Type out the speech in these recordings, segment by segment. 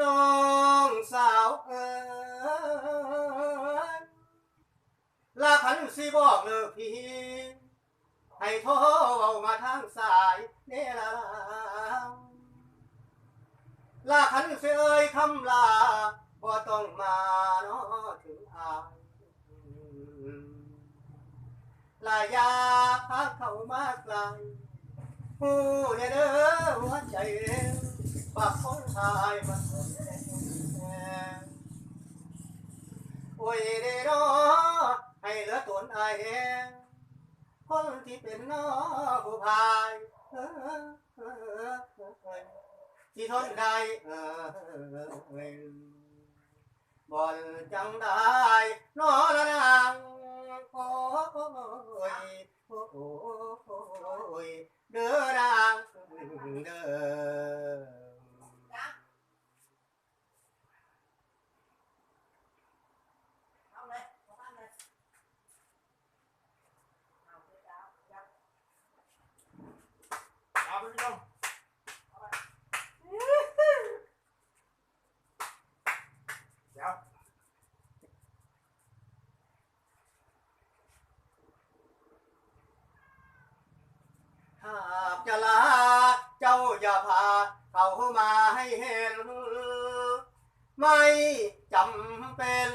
น้องสาวเอ๋ยลาขันสีบอกเลิพี่ให้โทรเอามาทางสายเนลาลาขันสิเอ่ยคำลาบ่ต้องมาเนาะถึงอายลายาพาเข้ามาไกลหูเนี่ยเด้อหัวใจ ปากของทายมันสนแน่โอ้ยเด้อเนาะให้เหลือตนอายเองคนที่เป็นน้อผู้พายที่ทนได้เออ บอลจังได้นอละนางโอ้ยโอ้ยเด้อนางเด้อ เอาเลยเอาบ้านเลยเอาไปดาวยับ เอาไปพี่น้องเดี๋ยว หากจะลาเจ้าอย่าพาเขามาให้เห็น ไม่จำเป็น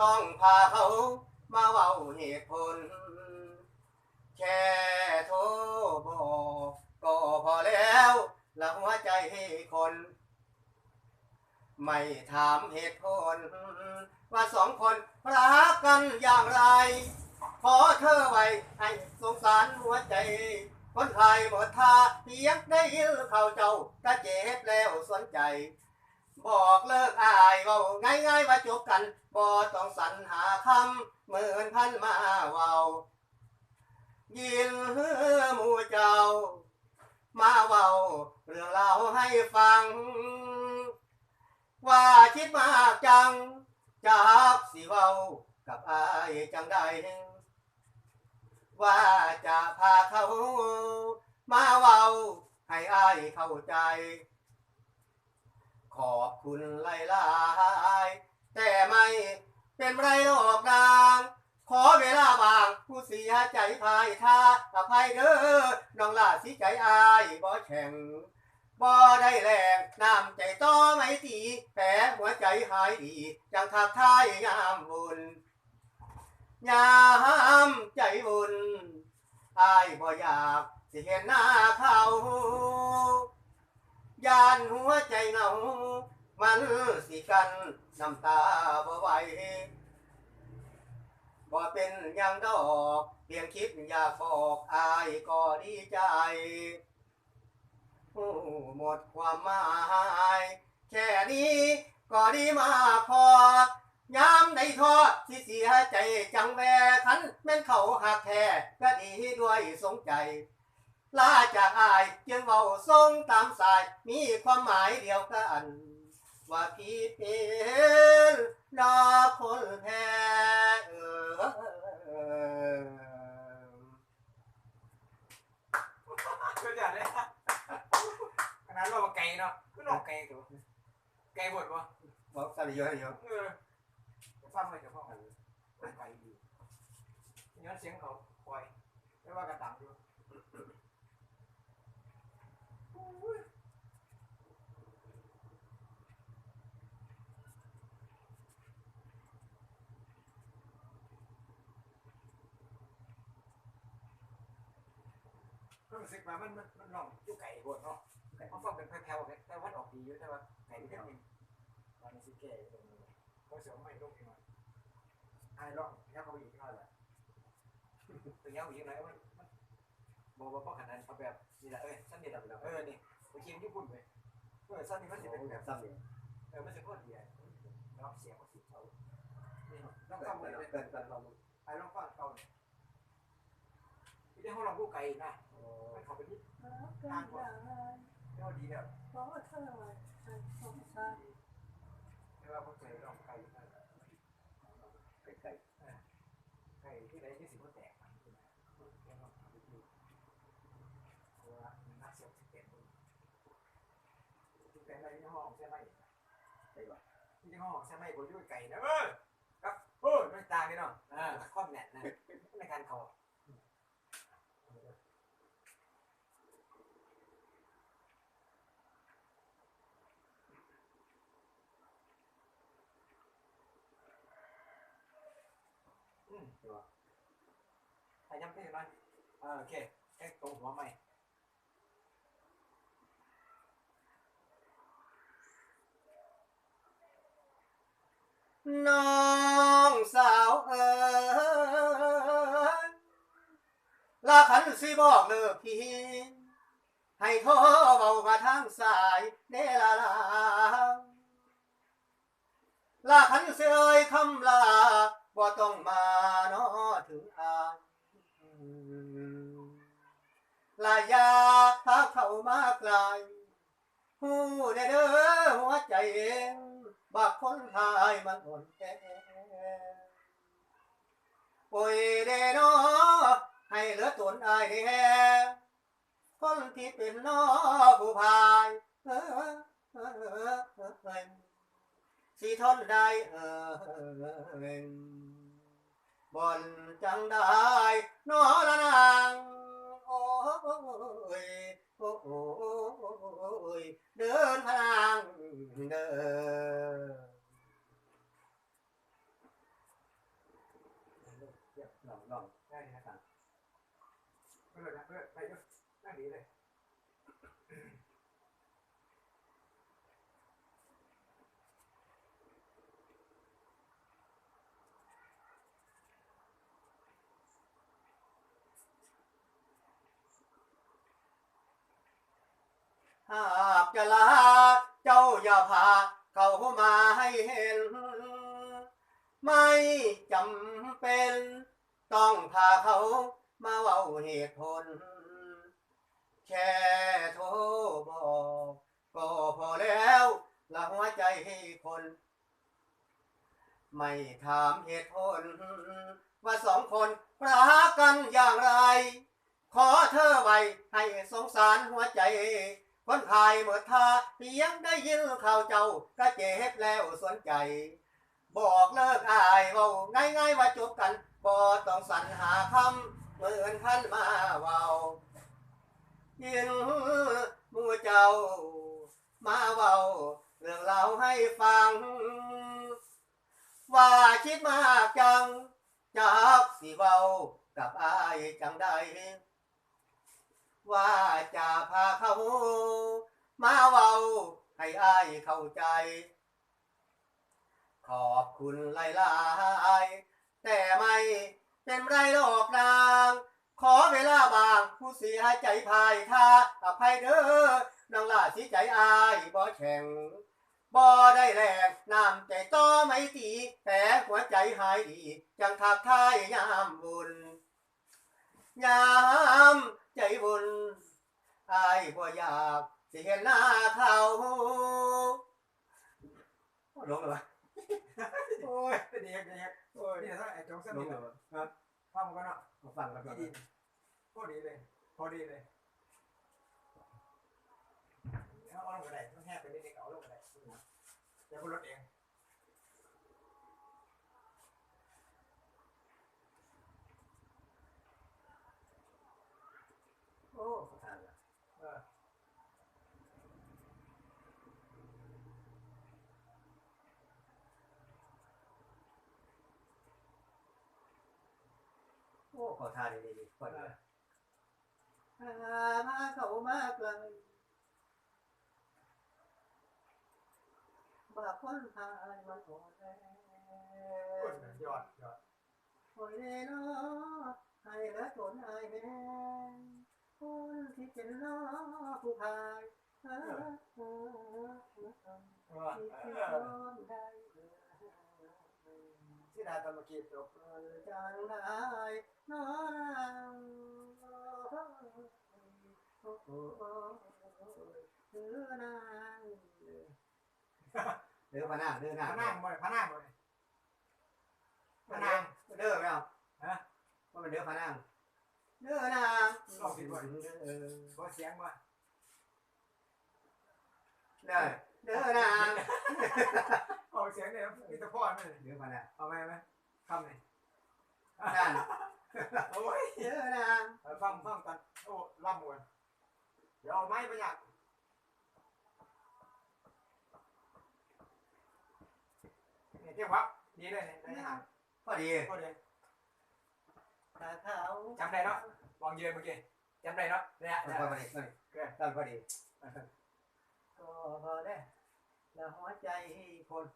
ต้องพาเขามาเว้าเหตุผล แค่โทรบอกก็พอแล้วละหัวใจคน ไม่ถามเหตุผล ว่าสองคนรักกันอย่างไร ขอเธอไว้ให้สงสารหัวใจ คนไทยหมดท่าเพียงได้ยินข่าวเจ้าก็เจ็บแล้วสนใจ บอกเลิกอายเว้าง่ายๆว่าจบกันบ่ต้องสรรหาคำเหมือนพันมาเว้ายินหมู่เจ้า มาเว้าเรื่องราวให้ฟัง ว่าคิดมากจังจากสิเว้ากับอายจังใดว่าจะพาเขา มาเว้าให้อายเข้าใจ ขอบคุณหลายๆแต่ไม่เป็นไรหรอกนาง ขอเวลาบางผู้เสียใจพายท่าอภัยเด้อน้องลาสิใจอายบ่แข่งบ่ได้แรงน้ำใจต่อไม่ตีแผลหัวใจหายดีจังทักทายยามบุญยามใจบุญอายบ่อยากสิเห็นหน้าเขา ยานหัวใจเหงา มันสิกันน้ำตาบ่ไหวบ่เป็นอย่างดอกเพียงคิดอยากบอกอายก็ดีใจหมดความหมายแค่นี้ก็ดีมากพอยามได้ทอดที่เสียใจจังแวคันแม่นเขาหักแท้ก็ดีด้วยสงใจ ลาจากอายจึงเว้าทรงตามสาย มีความหมายเดียวกัน ว่าพี่เป็นดอคนแพ้เออก็จะเลยขนาดเราไก่เนาะก็นองไก่ตัวไก่หมดวะบอกสริยเยอะเออฟังเลยเดี๋ยวพ่อกันไก่ดีย้อนเสียงเขาปล่อยไม่ว่ากระตังอยู่ รู้สึกว่ามันมันมันน้องอยู่ไก่บดเนาะเขาฟังเป็นแผ่วๆแต่วัดออกดีอยู่แต่ว่าไก่ที่เป็นวันนี้สิแก่ตรงนี้เขาเสียไม่ลงอีกหน่อยไอ้ร้องยักเขาอีกหน่อยแหละตัวยักอีกหน่อยมันมันบอกว่าป้องกันนั้นเอาแบบ นี่แหละเอ้ยสั้นนี่แหละเออนี่ไปคิมญี่ปุ่นเลยเออสั้นนี่มันจะเป็นแบบซ้ำเนี่ยเออมันจะโคตรดีอะรับเสียงมันสิเขานี่ลองฟังเลยเกินกันเราไอ้ลองฟังเขาเนี่ยที่ได้ห้องเราผู้ไก่นะมันเขาไปที่ทางก่อนเจ้าดีแล้วเพราะว่าเธอสงสารไม่ว่าเขาเคยลองไก่ ห้องใช่ไหมคนด้วยไก่นะเออครับเออไม่ตาพี่น้องอ่าข้อำแหนะนะในการเขาอืมตัวพยายามเพ่งหน่อโอเคแค่ตรงหัวใหม่ น้องสาวเอ๋ยลาขันสิบอกเลิกพี่ให้โทรเบามาทางสายเดลาลาลาขันเสยคำลาบ่ต้องมาเนอถึงอายลายาถ้าเข้ามาไกลฮู้เด้อหัวใจเอง บักคนทายมันอ่อนแอโอ้ยเดนอให้เหลือตนอายแน่คนที่เป็นนอผู้พายเออเออสิทนได้เออเออบนจังได้นอละนางโอ้ย โอ้ยเดินทางเดินลองลองได้นะครับไม่เลยนะเพื่อน หากจะลาเจ้าอย่าพาเขามาให้เห็น ไม่จำเป็น ต้องพาเขามาเว้าเหตุผล แค่โทรบอกก็พอแล้วละหัวใจให้คน ไม่ถามเหตุผล ว่าสองคนรักกันอย่างไร ขอเธอไว้ให้สงสารหัวใจ คนไทยเมื่อทาเพียงได้ยินข่าวเจ้าก็เจ็บแล้วสนใจ บอกเลิกอายเว้ายง่ายว่าจบกันบ่ต้องสรรหาคำเหมือนท่านมาเว้ายินหมู่เจ้า มาเว้าเรื่องเล่าให้ฟัง ว่าคิดมากจังจากสิเว้ากับอายจังใด ว่าจะพาเขา มาเว้าให้อายเข้าใจ ขอบคุณหลายๆแต่ไม่เป็นไรหรอกนาง ขอเวลาบางผู้เสียใจพายท่าอภัยเด้อนางลาสิใจอายบ่แข็งบ่ได้แรงน้ำใจต่อไม่ตีแต่หัวใจหายดี จังทักทายยามบุญยาม ใจบุญอายบ่อยากสิเห็นหน้าเขาลงเลยวะโอ้ยเป็นเด็กเด็กโอ้ยนี่ถ้าไอ้จงเส้นลนี่งเลแหยละวะครับฟังกันเนาะมาฟังกันก่อนที่ดินพอดีเลย พอดีเลยเอาลงกระไดต้องแหกไปนิดนึงเอาลงกระไดเดี๋ยวคุณรถเอง โอ้ขอทานละ เออ โอ้ ขอทานดีดีๆก่อนเลยอ่ามาเขามาไกลบาคนพายมันอ่อนแอคนยอดยอดโอ้ยเนาะให้ละตนอายแม่คนที่เป็นน้อผู้พายเออเออเออเออเออที่เอที่อร้องได้เออที่ดาตะมกีจบเออจังได้ น้อนางโอ้โหเดือนางเดือพนางเดือพนางนังบ่อยพนังบ่อยพนังเด้อไม่เอาฮะว่ามันเดือพนางเดือนางลองผิดบ่อยเออบ่เสียงบ่ได้เดือนางเอาเสียงเนี่ยมีแต่พ่อนั่นเดือพนางเอาไหมไหมคำนี่นั่น โอ้ยเดือนางฟังฟังกันโอ้ล่ำมวนเดี๋ยวเอาไม้ไปอยากเนี่ยเที่ยงวับดีเลยเนี่ยในหางพอดีพอดีแต่ถ้าเขาจำได้เนาะลองเยืนเมื่อกี้จำได้เนาะเนี่ยตั้งเนี่ยพอดีตั้งพอดีก็พอได้แล้วหัวใจคน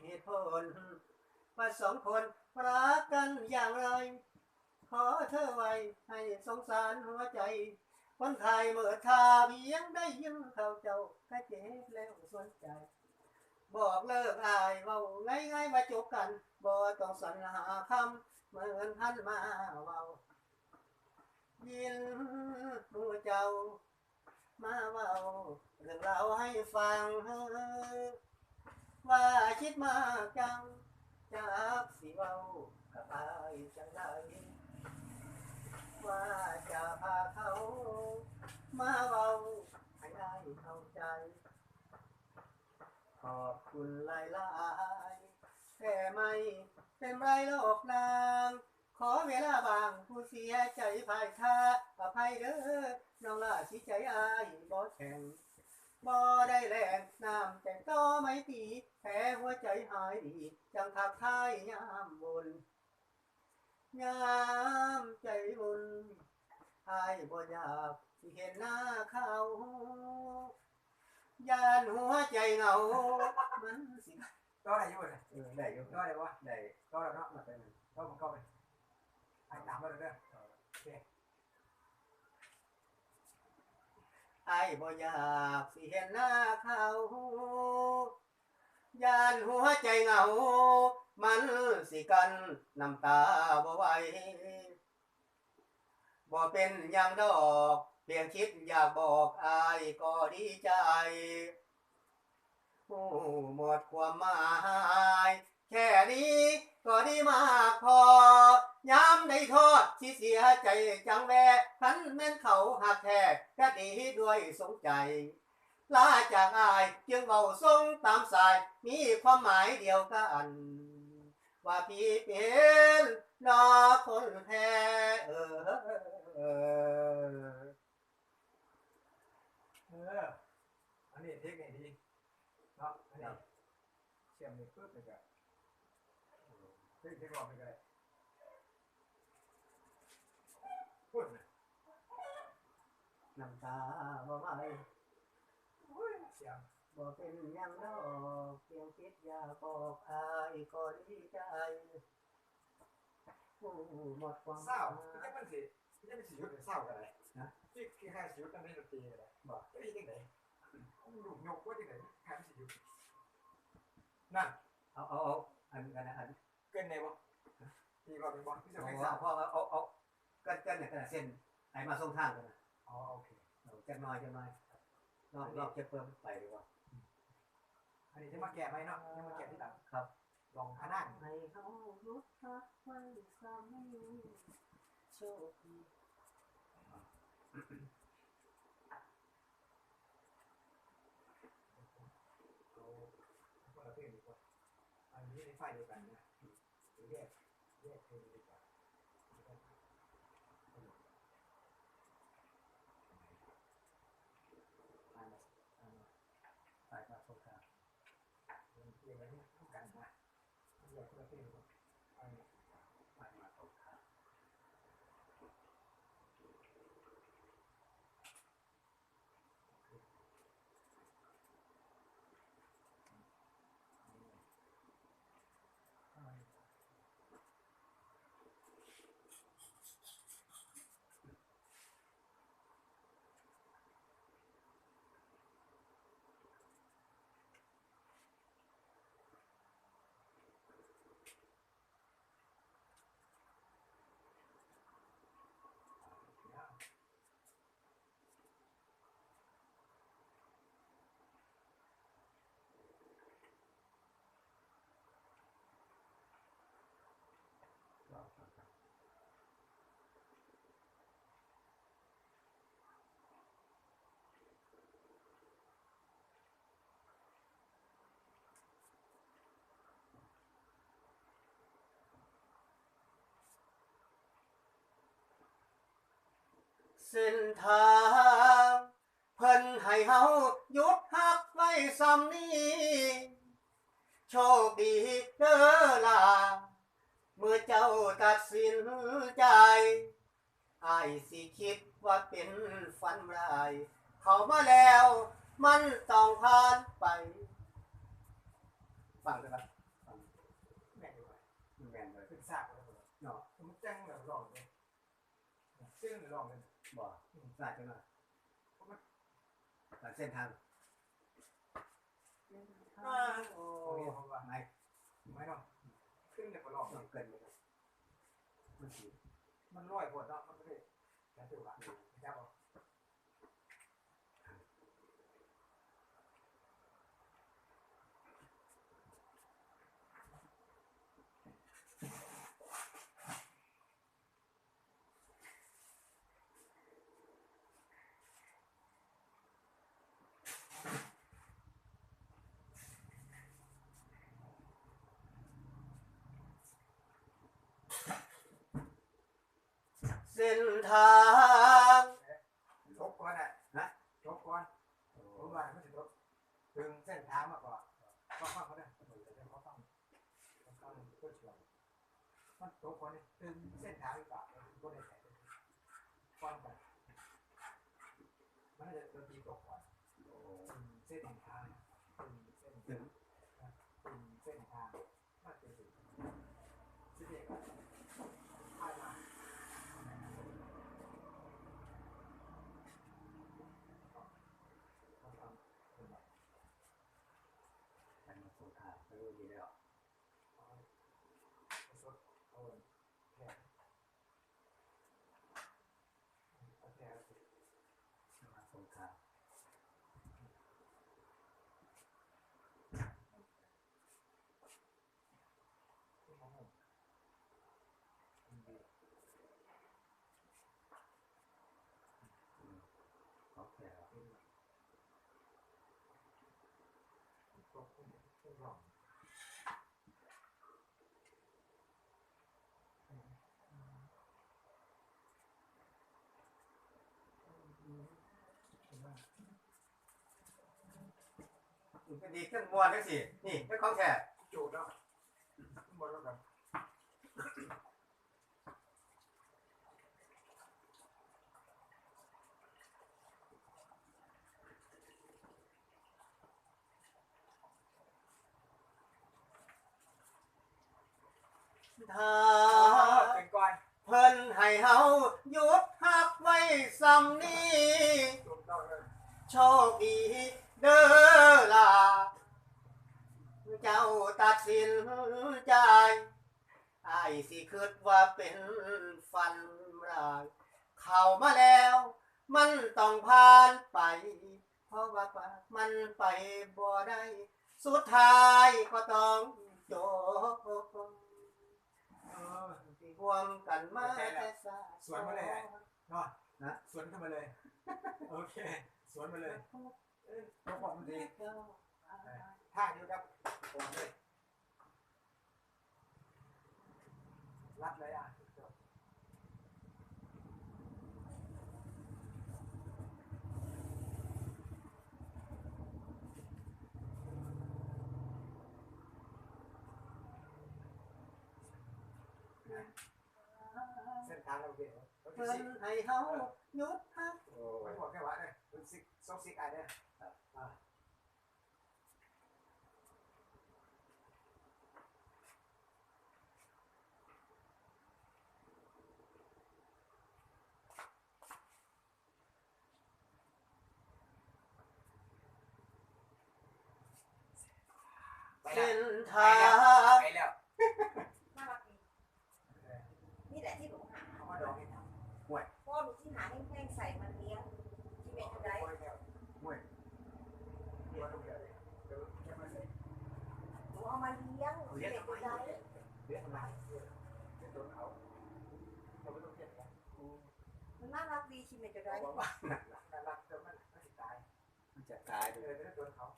เหตุผลว่าสองคน รักกันอย่างไร ขอเธอไว้ให้สงสารหัวใจ คนไทยเมื่อทาเพียงได้ยินเขาเจ้าก็เจ็บแล้วสนใจ บอกเลิกอายเว้าง่ายง่ายๆมาจบกันบ่ต้องสรรหาคำเหมือนพันมาเว้ายินดูเจ้า มาเว้าเรื่องเราให้ฟังว่าคิดมากจัง จากสิเว้ากับอายจังไดว่าจะพาเขา มาเว้าให้ได้เข้าใจ ขอบคุณหลายลายๆแต่ไม่เป็นไรหรอกนาง ขอเวลาบางผู้เสียใจภายท่าอภัยเด้อน้องล่าสิใจอายบ่แข็ง บ่ได้แรงน้ำแต่ก็ไม่ตีแผลหัวใจหายดีจังทักทายยามบุญยามใจบุญอายบ่อยากเห็นหน้าเขายานหัวใจเหงา มันสิก็ได้อยู่เลยเออได้อยู่ก็ได้ปะได้ก็ได้เนาะมาเป็นก็มันก็ไปไอ้ตามมาเลยเด้อ ไอ้บ่อยากสิเห็นหน้าเขายานหัวใจเหงา มันสิกันน้ำตาบ่ไหวบ่เป็นอย่างดอกเพียงคิดอยากบอกอายก็ดีใจโอ้หมดความหมาย แค่นี้ก็ดีมากพอ ย้ำได้ทอดที่เสียใจจังแวพันแม่นเขาหักแท้ก็ดีด้วยสงใจลาจากอายจึงเบาทรงตามสาย มีความหมายเดียวกัน ว่าพี่เป็นนอคนแท้เอออันนี้เทคนิคดีเนาะอันนี้เชื่อมนี่ปึ๊บเลยก็เทคนิครอบไปเลยพูดนะ น้ำตาบ่ไหลโอ้ยเสียงบ่เป็นหยังดอกเพียงคิดอยากบอกอายก็ดีใจโอ้หมดความเศร้าที่มันสิที่มันสิยุดเศร้ากันเลยนะที่คือให้สิยุดกันในดนตรีเลยบอกจะได้ยังไงลูกยกว่าจังไหนให้มันสิยุดนั่นเอาเอาเอาอันกันนะอันเกินในวะที่เราเป็นบอลที่จะเอาไม่เอาเศร้าเอาเอาเอาเอากันกันเนี่ยกันนะเส้นไอ้มาส่งทางกันนะอ๋อโอเคเอา จักหน้อยจักหน้อยรอบรอบจะเพิ่มไปดีกว่าอันนี้จะมาแกะไหมเนาะจะมาแกะที่หลังครับ ลองพนังให้เขาลุกพักไว้ซ้ำโชคดีเอาคนละเพลงดีกว่าอันนี้ในไฟเดียวกันนะหรือแยกแยกเพลงดีกว่า อ่านอ่านไปมาส่งทาง เพลงเพลงอะไรที่ต้องกันนะแยกคนละเพลงดีกว่าอันนี้ ไปมาส่งทาง เส้นทางเพิ่นให้เฮาหยุดฮักไว้ซ้ำนี้โชคดีเด้อล่ะเมื่อเจ้าตัดสินใจไอ้สิคิดว่าเป็นฝันร้าย เขามาแล้ว มันต้องผ่านไป ฟังเลยครับฟังแม่งดีกว่ามันแม่นเลยขึ้นซากเลยเนาะมันแจ้งแบบลองเลยซึ่งหลองเลย สาดจังหน่อยตัดเส้นทางโอ้ยผมว่าไม่ไม่ต้องซึ่งเนี่ยก็ลองต้องเกินไปครับมันสีมันร้อยปวดเนาะมันไม่ได้แต่ตัวละจับเอา เส้นทางลบก่อนอะนะลบก่อนผมว่าไม่ถึงลบถึงเส้นทางมากกว่าก็ฟังเขาได้เขาฟังเขาฟังเพื่อชวนมันลบก่อนนี่ถึงเส้นทางหรือเปล่าก็ได้แต่ฟังกันมันจะโดนตีตกก่อนเส้นทางเส้น ถึง เส้นทางมันเป็นสิ่งที่เด็กผ่านมา มันมา สงครามไม่รู้ดีแล้ว สดเอาแค่เอาแค่ มันมาสงคราม ที่มอง โอเคครับ ตกเป็นหลง มัน เป็นดีเครื่องมวนทั้งสี่นี่เป็นของแท้จูดแล้วหมดแล้วกันถ้าเป็นก้อนเพิ่นให้เฮาหยุดหักไว้ซ้ำนี้โชคดี เด้อล่ะเจ้าตัดสินใจไอ้ายสิคิดว่าเป็นฟันร้ายเข้ามาแล้ว มันต้องผ่านไป เพราะว่ามันไปบ่ได้ สุดท้ายก็ต้องจบเออรวมกันมาแต่สาสวนมาเลยเนาะนะสวนเข้ามาเลย โอเค สวนมาเลยเออเราบอกมันดี ท่าเดียวครับผมเลยรับเลยอะเส้นทางเราเดียวเรา เพิ่ จะ น ซิก ให้เฮาหยุดพัก ไปหัวแค่ว่าเนี่ยเราซิกซอกซิกอะไรเนี่ยอ่าไปแล้ เส้วนทางไปแล้วน่ารักดีนี่แหละที่หนูหาเอามาดองให้ทำพ่อหนูที่หาแห้งๆใส่มันเลี้ยงที่เมทัลไดโอ้ยแล้วห่วยเดี๋ยวลูกเดี๋ยวเดี๋ยวแค่มาใส่หนูเอามาเลี้ยงที่เมทัลไดเดี๋ยวทำไมเดี๋ยวเดี๋ยวโดนเขาเราไม่ต้องเครียดกันมันน่ารักดีที่เมทัลไดบอกว่าน่ารักแต่มันมันสิตายมันจะตายเอเลอยเดี๋ยวโดนเขา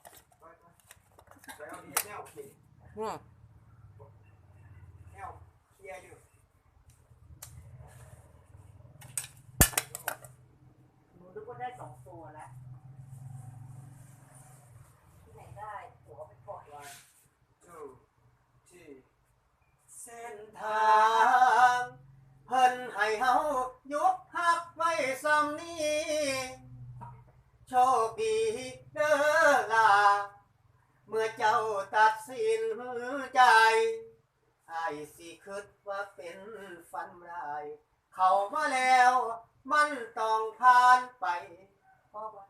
ไปไป ไปเอาดีแนวกินแนวเคลียร์อยู่หนูนึกว่าได้สองตัวแล้วที่ไหนได้หัวไปปล่อย one two three เส้นททาง เพิ่นให้เฮายุบพักไว้ซ้ำนี้โชคดีเด้อล่ะเมื่อเจ้าตัดสินใจไอ้ายสิคิดว่าเป็นฝันร้าย เข้ามาแล้ว มันต้องผ่านไปเพราะว่า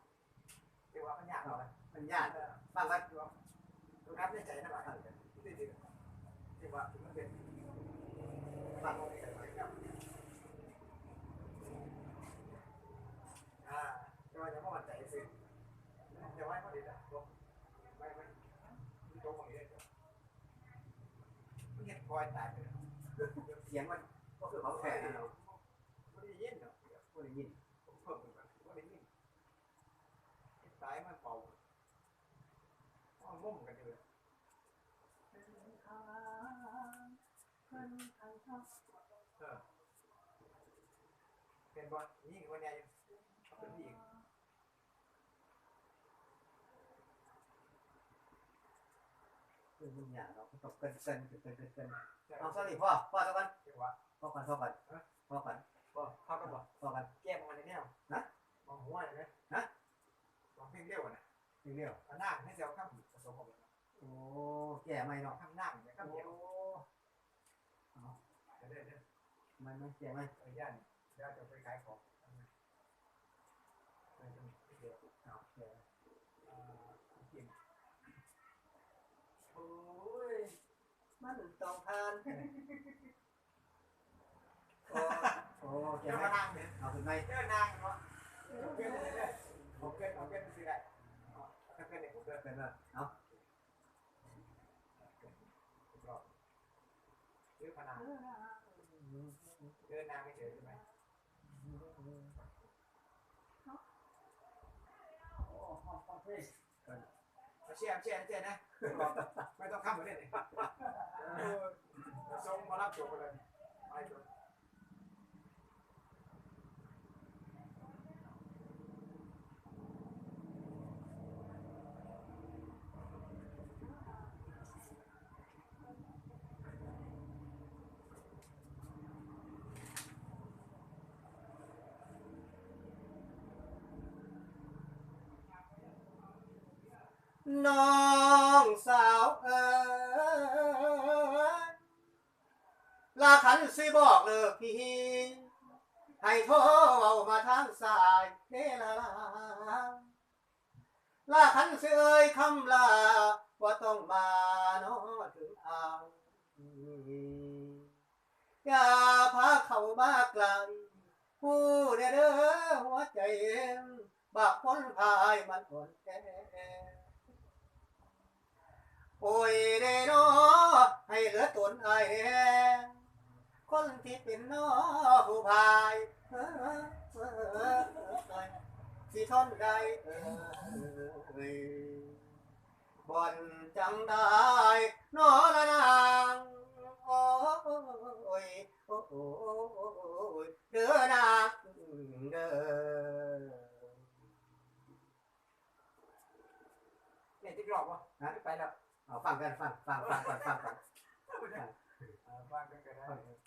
เดี๋ยวว่ามันยากหน่อย มันยากฟังกัน ดูดูครับในใจนะว่าที่ที่ที่ว่ามันเป็นฟังในใจครับอ่าจะว่าจะมั่นใจสิจะว่าไม่ดีนะลงไม่ไม่ลงตรงนี้เลยมันเห็นค อยตายไปเสียงมันก็คือเขาแท้นะเนาะไม่ได้ยินเนาะไม่ได้ยินผมเพิ่มไปไม่ได้ยินตายมันเป่ามันมุ่งกันอยู่เป็นบอลนี่คนใหญ่เป็นผู้หญิง คือมันยากเนาะต้องเกินเกินเกินเกินเกินเกินใช่เอาสนิพ่อพ่อเท่ากันจังหวะพ่อกันพ่อกันพ่อกันบอลเขาก็บอกพ่อกันแก้มมันในแนวมองหัวเลยนะมองเพ่งเร็วนะเดียวเอาหน้าให้เซลล์ข้ามผสมกันโอ้แก่ไม่เนาะข้ามหน้าเนี่ยข้ามโอ้เดียวเดี๋ยวเดี๋ยวเดี๋ยวไม่ไม่แก่ไม่เออย่านเดี๋ยวจะไปขายของเดี๋ยวเดี๋ยว เอาแก่ กินโอ้ย มันต้องผ่นโอ้โอ้แก่เจ้าไม่มางเนี่ยเอาขึ้นไปเจ้านางเนาะเอาเกินเอาเกินเอาเกินสิได้เอาเกินเนี่ยผมเกินเป็นแบบเอาซื้อพนังเดินนางไม่เฉยใช่ไหมโอ้ห้องห้องเพลงเชียร์เชียร์เชียร์นะ ไม่ต้องข้ามไปเลยส่งมารับจบไปเลยไปจบน้อ ลาขันสิบอกเลิกพี่ให้โทรเอามาทางสายเดลาลาลาขันเอ่ยคำลาว่าต้องมาเนาะถึงอ่างอย่าพาเข้ามาไกลผู้เด้อเด้อหัวใจเอ็มบักคนพายมันอ่อนแอโอ้ยเด้นอให้เหลือตนไอ้ คนที่เป็นน้อผู้พายเออเออเอ้อสิทนได้เอ้ยบ่อนจังได้นอละนางโอ้ยโอ้ยเด้อนางเด้อเนี่ยที่กรอบวะไปแล้วเอาฟังกันฟังฟังฟังก่อนฟังก่อนฟังกันก็ได้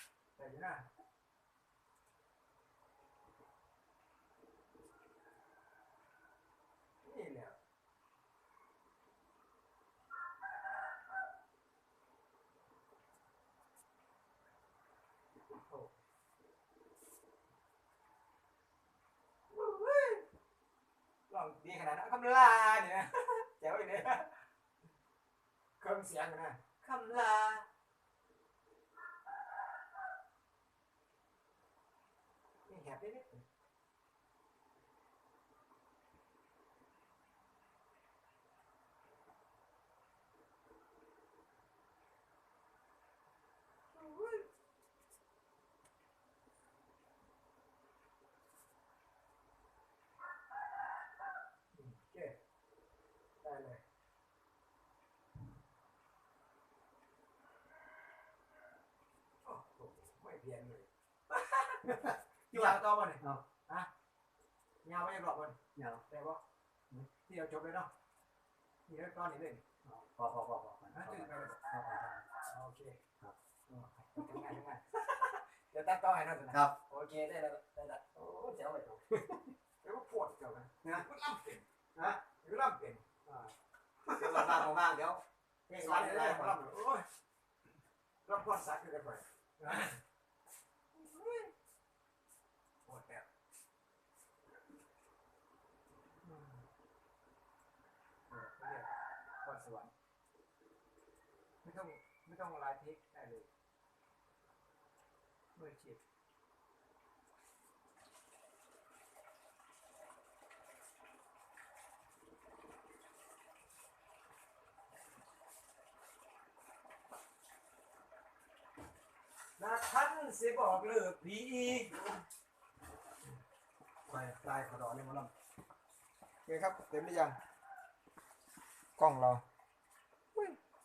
แต่ยังไงนี่แหละลองดีขนาดนั้น คำลาเนี่ยแจ๋ วอีกเนี่ยเครื่องเสียงนะคำลานี่แหบได้นิดโอเคได้เลยโอ้โหไม่เพี้ยนเลยที่วางต่อมาเนี่ยเอาฮะยาวไม่ยังหลอกมันเดี๋ยวแต่ว่าที่เราจบเลยเนาะนี่เริ่มตอนนี้เลยพอพอพอพอพอนะจุดไปเลยพอพอโอเคครับทำงานทำงานเดี๋ยวตั้งต่อให้หน่อยนะครับโอเคได้แล้วได้แล้วโอ้เจ๋วเลยครับแล้วก็ปวดเจ๋วนะนะมันล่ำเป็นนะมันล่ำเป็นเดี๋ยวว่างๆว่างๆเดี๋ยวเพลงร้านเลยมันล่ำโอ้ยล่ำพอดซักกันไปปวดแบบพรสวรรค์ไม่ต้องไม่ต้องลายเทคได้เลยมือฉีดนักทัน สิบอกเลิกผีไปตายขอดอนี่มาลำโอเคครับ เต็มหรือยัง กล้องเรา